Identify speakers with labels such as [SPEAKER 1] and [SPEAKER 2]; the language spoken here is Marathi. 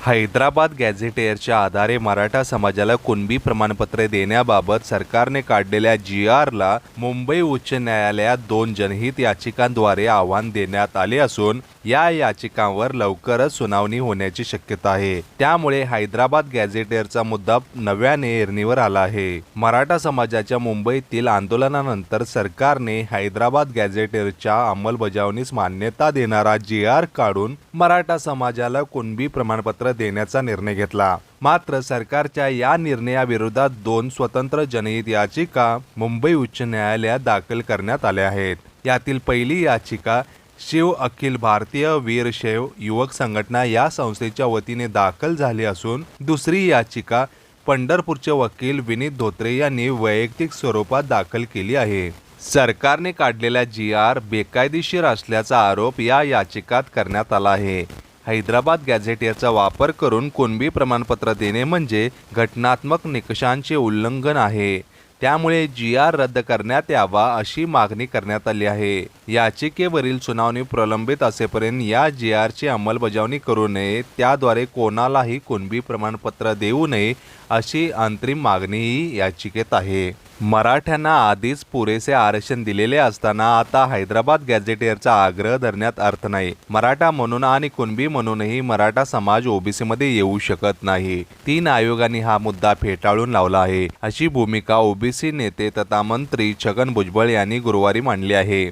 [SPEAKER 1] हैदराबाद गॅझेटेअरच्या आधारे मराठा समाजाला कुणबी प्रमाणपत्रे देण्याबाबत सरकारने काढलेल्या जी आरला मुंबई उच्च न्यायालयात दोन जनहित याचिकांद्वारे आव्हान देण्यात आले असून या याचिकांवर लवकरच सुनावणी होण्याची शक्यता आहे. त्यामुळे हैदराबाद गॅझेटेअरचा मुद्दा नव्याने एरणीवर आला आहे. मराठा समाजाच्या मुंबईतील आंदोलनानंतर सरकारने हैदराबाद गॅझेटेअरच्या अंमलबजावणीस मान्यता देणारा जी आर काढून मराठा समाजाला कुणबी प्रमाणपत्र देण्याचा निर्णय घेतला. मात्र सरकारच्या या निर्णयाविरोधात दोन स्वतंत्र जनहित याचिका मुंबई उच्च न्यायालयात दाखल करण्यात आल्या आहेत. यातील पहिली याचिका शिव अखिल भारतीय वीरशैव युवक संघटना या संस्थेच्या वतीने दाखल झाली असून दुसरी याचिका पंढरपूरचे वकील विनीत धोत्रे यांनी वैयक्तिक स्वरूपात दाखल केली आहे. सरकारने काढलेला जी आर बेकायदेशीर असल्याचा आरोप या याचिकात करण्यात आला आहे. हैदराबाद गॅझेट याचा वापर करून कुणबी प्रमाणपत्र देणे म्हणजे घटनात्मक निकषांचे उल्लंघन आहे. त्यामुळे जी आर रद्द करण्यात यावा अशी मागणी करण्यात आली आहे. याचिकेवरील सुनावणी प्रलंबित असेपर्यंत या जी आरची अंमलबजावणी करू नये त्याद्वारे कोणालाही कुणबी प्रमाणपत्र देऊ नये अशी अंतरिम मागणीही याचिकेत आहे. मराठ्यांना आधीच पुरेसे आरक्षण दिलेले असताना आता हैदराबाद गॅझेटियरचा आग्रह धरण्यात अर्थ नाही. मराठा म्हणून आणि कुणबी म्हणूनही मराठा समाज ओबीसीमध्ये येऊ शकत नाही. तीन आयोगांनी हा मुद्दा फेटाळून लावला आहे. अशी भूमिका ओबीसी नेते तथा मंत्री छगन भुजबळ यांनी गुरुवारी मांडली आहे.